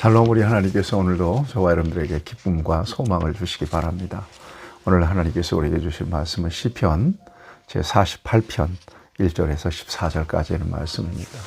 샬롬 우리 하나님께서 오늘도 저와 여러분들에게 기쁨과 소망을 주시기 바랍니다. 오늘 하나님께서 우리에게 주신 말씀은 시편 제 48편 1절에서 14절까지의 말씀입니다.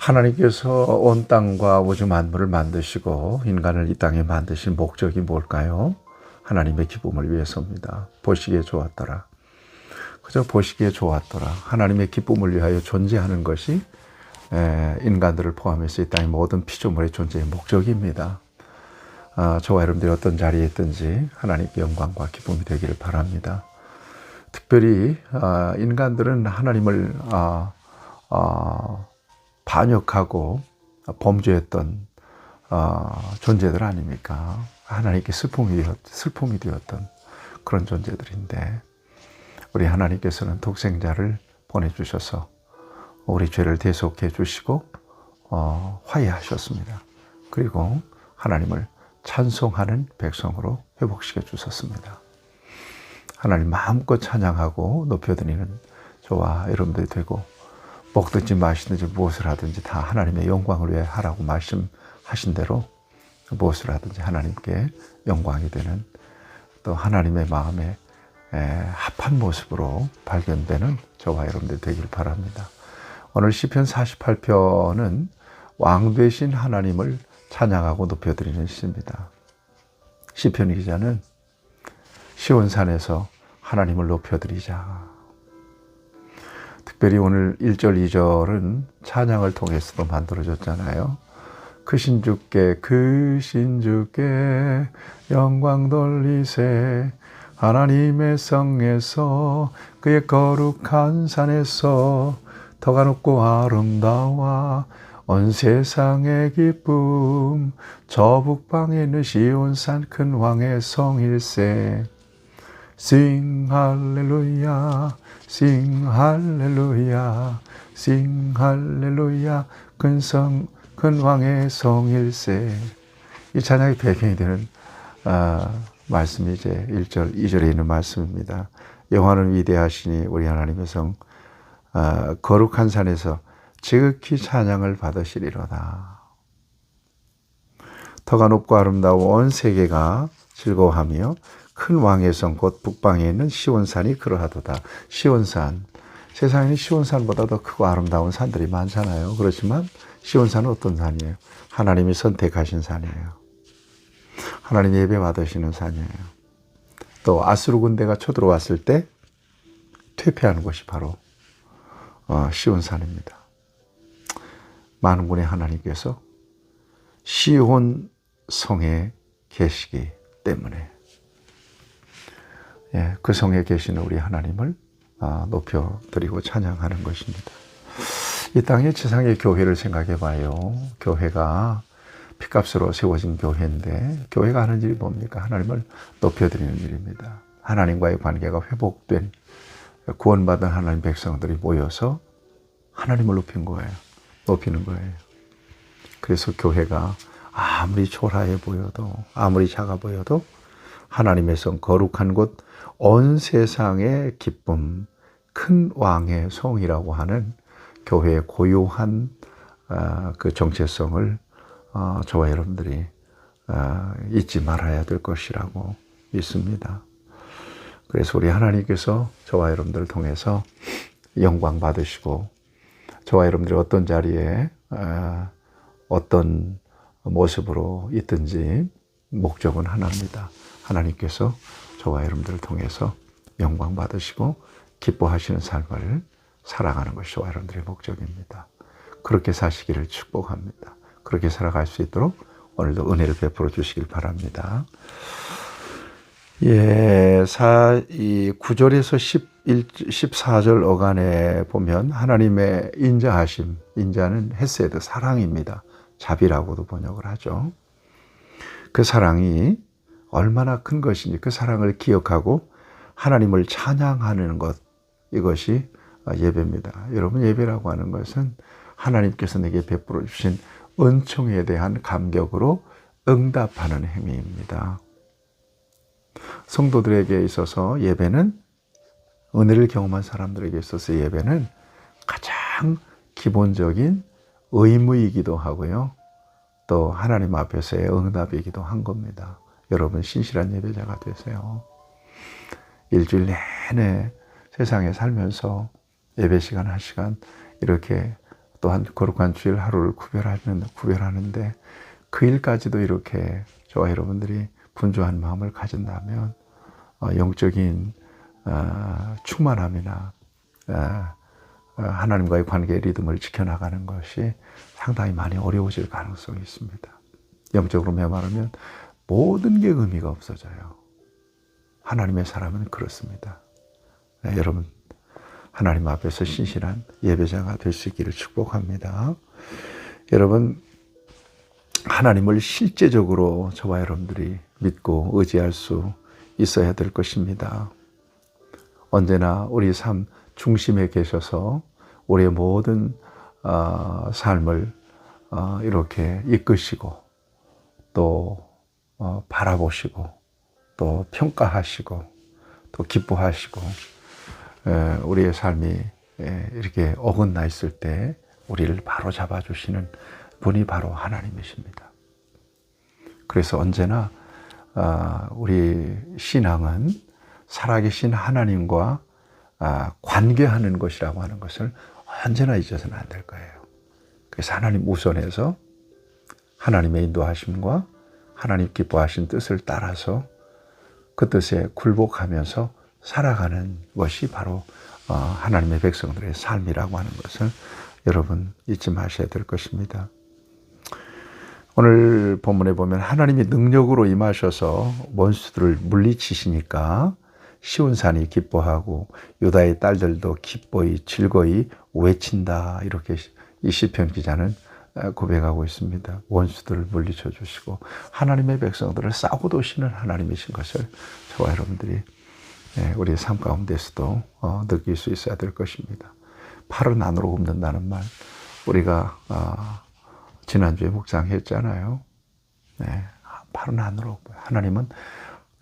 하나님께서 온 땅과 우주 만물을 만드시고 인간을 이 땅에 만드신 목적이 뭘까요? 하나님의 기쁨을 위해서입니다. 보시기에 좋았더라. 그저 보시기에 좋았더라. 하나님의 기쁨을 위하여 존재하는 것이 인간들을 포함해서 이 땅의 모든 피조물의 존재의 목적입니다. 아, 저와 여러분들이 어떤 자리에 있든지 하나님께 영광과 기쁨이 되기를 바랍니다. 특별히 아, 인간들은 하나님을 아, 반역하고 범죄했던 존재들 아닙니까? 하나님께 슬픔이, 되었, 슬픔이 되었던 그런 존재들인데 우리 하나님께서는 독생자를 보내주셔서 우리 죄를 대속해 주시고 어, 화해하셨습니다. 그리고 하나님을 찬송하는 백성으로 회복시켜 주셨습니다. 하나님 마음껏 찬양하고 높여드리는 저와 여러분들이 되고 먹든지 마시든지 무엇을 하든지 다 하나님의 영광을 위해 하라고 말씀하신 대로 무엇을 하든지 하나님께 영광이 되는 또 하나님의 마음에 합한 모습으로 발견되는 저와 여러분들 되길 바랍니다. 오늘 시편 48편은 왕 되신 하나님을 찬양하고 높여드리는 시입니다. 시편 기자는 시온산에서 하나님을 높여드리자. 특별히 오늘 1절, 2절은 찬양을 통해서도 만들어졌잖아요. 그 신주께, 그 신주께 영광 돌리세. 하나님의 성에서 그의 거룩한 산에서 더가 높고 아름다워. 온 세상의 기쁨. 저 북방에 있는 시온산 큰 왕의 성일세. 싱 할렐루야 싱 할렐루야 싱 할렐루야. 큰 성 큰 왕의 성일세. 이 찬양의 배경이 되는 아, 말씀이 이제 1절 2절에 있는 말씀입니다. 영화는 위대하시니 우리 하나님의 성 어, 거룩한 산에서 지극히 찬양을 받으시리로다. 터가 높고 아름다운 온 세계가 즐거워하며 큰 왕의 성 곧 북방에 있는 시온산이 그러하도다. 시온산 세상에는 시온산보다 더 크고 아름다운 산들이 많잖아요. 그렇지만 시온산은 어떤 산이에요? 하나님이 선택하신 산이에요. 하나님 예배 받으시는 산이에요. 또 아수르 군대가 쳐들어왔을 때 퇴폐하는 곳이 바로 어, 시온산입니다. 많은 분의 하나님께서 시온 성에 계시기 때문에 예, 그 성에 계시는 우리 하나님을 아, 높여드리고 찬양하는 것입니다. 이 땅의 지상의 교회를 생각해 봐요. 교회가 피값으로 세워진 교회인데 교회가 하는 일이 뭡니까? 하나님을 높여드리는 일입니다. 하나님과의 관계가 회복된 구원받은 하나님 백성들이 모여서 하나님을 높인 거예요. 높이는 거예요. 그래서 교회가 아무리 초라해 보여도, 아무리 작아 보여도 하나님의 성, 거룩한 곳, 온 세상의 기쁨, 큰 왕의 성이라고 하는 교회의 고유한 아, 그 정체성을 어, 저와 여러분들이 아, 잊지 말아야 될 것이라고 믿습니다. 그래서 우리 하나님께서 저와 여러분들을 통해서 영광 받으시고 저와 여러분들이 어떤 자리에 아, 어떤 모습으로 있든지 목적은 하나입니다. 하나님께서 저와 여러분들을 통해서 영광 받으시고 기뻐하시는 삶을 살아가는 것이 저와 여러분들의 목적입니다. 그렇게 사시기를 축복합니다. 그렇게 살아갈 수 있도록 오늘도 은혜를 베풀어 주시길 바랍니다. 예, 사, 이 9절에서 11, 14절 어간에 보면 하나님의 인자하심, 인자는 헤세드, 사랑입니다. 자비라고도 번역을 하죠. 그 사랑이 얼마나 큰 것인지 그 사랑을 기억하고 하나님을 찬양하는 것, 이것이 예배입니다. 여러분, 예배라고 하는 것은 하나님께서 내게 베풀어 주신 은총에 대한 감격으로 응답하는 행위입니다. 성도들에게 있어서 예배는 은혜를 경험한 사람들에게 있어서 예배는 가장 기본적인 의무이기도 하고요. 또 하나님 앞에서의 응답이기도 한 겁니다. 여러분 신실한 예배자가 되세요. 일주일 내내 세상에 살면서 예배 시간 한 시간 이렇게 또한 거룩한 주일 하루를 구별하는 구별하는데 그 일까지도 이렇게 저와 여러분들이 분주한 마음을 가진다면 어, 영적인 어, 충만함이나 어, 하나님과의 관계의 리듬을 지켜나가는 것이 상당히 많이 어려워질 가능성이 있습니다. 영적으로 말하면 모든 게 의미가 없어져요. 하나님의 사람은 그렇습니다. 네, 여러분 하나님 앞에서 신실한 예배자가 될 수 있기를 축복합니다. 여러분 하나님을 실제적으로 저와 여러분들이 믿고 의지할 수 있어야 될 것입니다. 언제나 우리 삶 중심에 계셔서 우리의 모든 어, 삶을 어, 이렇게 이끄시고 또 어, 바라보시고 또 평가하시고 또 기뻐하시고 에, 우리의 삶이 에, 이렇게 어긋나 있을 때 우리를 바로 잡아주시는 분이 바로 하나님이십니다. 그래서 언제나 아, 우리 신앙은 살아계신 하나님과 아, 관계하는 것이라고 하는 것을 언제나 잊어서는 안 될 거예요. 그래서 하나님 우선해서 하나님의 인도하심과 하나님 기뻐하신 뜻을 따라서 그 뜻에 굴복하면서 살아가는 것이 바로 어, 하나님의 백성들의 삶이라고 하는 것을 여러분 잊지 마셔야 될 것입니다. 오늘 본문에 보면 하나님이 능력으로 임하셔서 원수들을 물리치시니까 시온 산이 기뻐하고 유다의 딸들도 기뻐히 즐거이 외친다 이렇게 이 시편 기자는 고백하고 있습니다. 원수들을 물리쳐 주시고 하나님의 백성들을 싸고 도시는 하나님이신 것을 저와 여러분들이 예, 우리의 삶 가운데서도 어, 느낄 수 있어야 될 것입니다. 팔은 안으로 굽는다는 말 우리가 어, 지난주에 묵상했잖아요. 네, 팔은 안으로 하나님은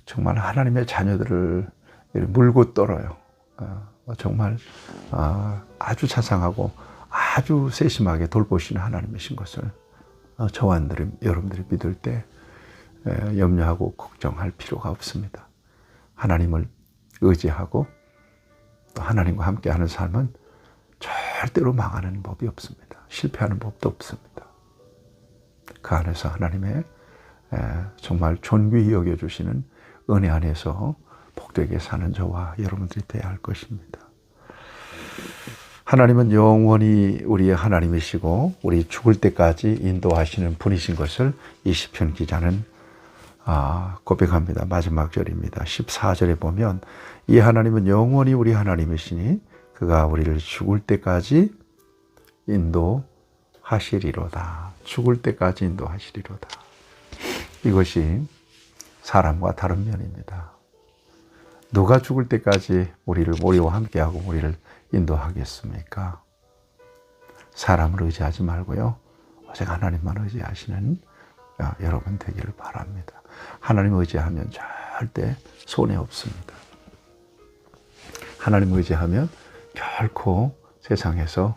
정말 하나님의 자녀들을 물고 떨어요. 어, 정말 아주 자상하고 아주 세심하게 돌보시는 하나님이신 것을 저와 여러분들이 믿을 때 염려하고 걱정할 필요가 없습니다. 하나님을 의지하고 또 하나님과 함께하는 삶은 절대로 망하는 법이 없습니다. 실패하는 법도 없습니다. 그 안에서 하나님의 정말 존귀히 여겨주시는 은혜 안에서 복되게 사는 저와 여러분들이 되어야 할 것입니다. 하나님은 영원히 우리의 하나님이시고 우리 죽을 때까지 인도하시는 분이신 것을 이 시편 기자는 아, 고백합니다. 마지막 절입니다. 14절에 보면 이 하나님은 영원히 우리 하나님이시니 그가 우리를 죽을 때까지 인도 하시리로다. 죽을 때까지 인도하시리로다. 이것이 사람과 다른 면입니다. 누가 죽을 때까지 우리를 우리와 함께하고 우리를 인도하겠습니까? 사람을 의지하지 말고요. 오직 하나님만 의지하시는 여러분 되기를 바랍니다. 하나님 의지하면 절대 손해 없습니다. 하나님 의지하면 결코 세상에서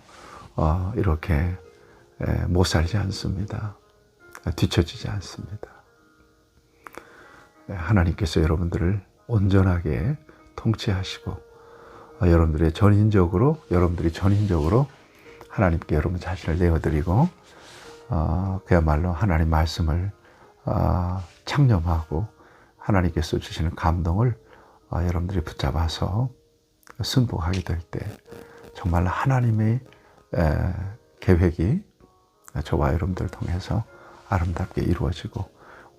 어, 이렇게 못 살지 않습니다. 뒤처지지 않습니다. 하나님께서 여러분들을 온전하게 통치하시고 어, 여러분들의 전인적으로 여러분들이 전인적으로 하나님께 여러분 자신을 내어드리고 어, 그야말로 하나님 말씀을 어, 창념하고 하나님께서 주시는 감동을 어, 여러분들이 붙잡아서 승복하게 될 때 정말 하나님의 에, 계획이 저와 여러분들을 통해서 아름답게 이루어지고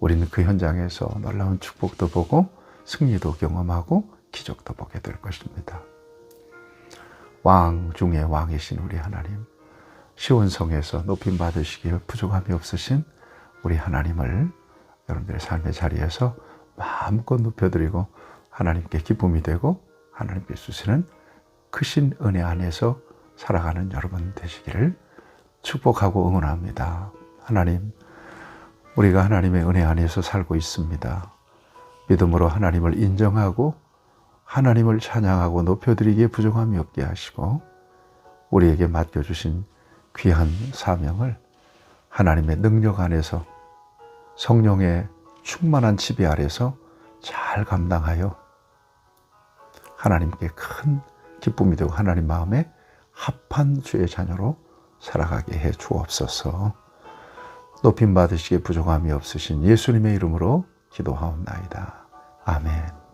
우리는 그 현장에서 놀라운 축복도 보고 승리도 경험하고 기적도 보게 될 것입니다. 왕 중의 왕이신 우리 하나님, 시온성에서 높임 받으시길 부족함이 없으신 우리 하나님을 여러분들의 삶의 자리에서 마음껏 높여드리고 하나님께 기쁨이 되고 하나님께 주시는 크신 은혜 안에서 살아가는 여러분 되시기를 축복하고 응원합니다. 하나님, 우리가 하나님의 은혜 안에서 살고 있습니다. 믿음으로 하나님을 인정하고 하나님을 찬양하고 높여드리기에 부족함이 없게 하시고 우리에게 맡겨주신 귀한 사명을 하나님의 능력 안에서 성령의 충만한 지배 아래서 잘 감당하여 하나님께 큰 기쁨이 되고 하나님 마음에 합한 주의 자녀로 살아가게 해 주옵소서. 높임 받으시기에 부족함이 없으신 예수님의 이름으로 기도하옵나이다. 아멘.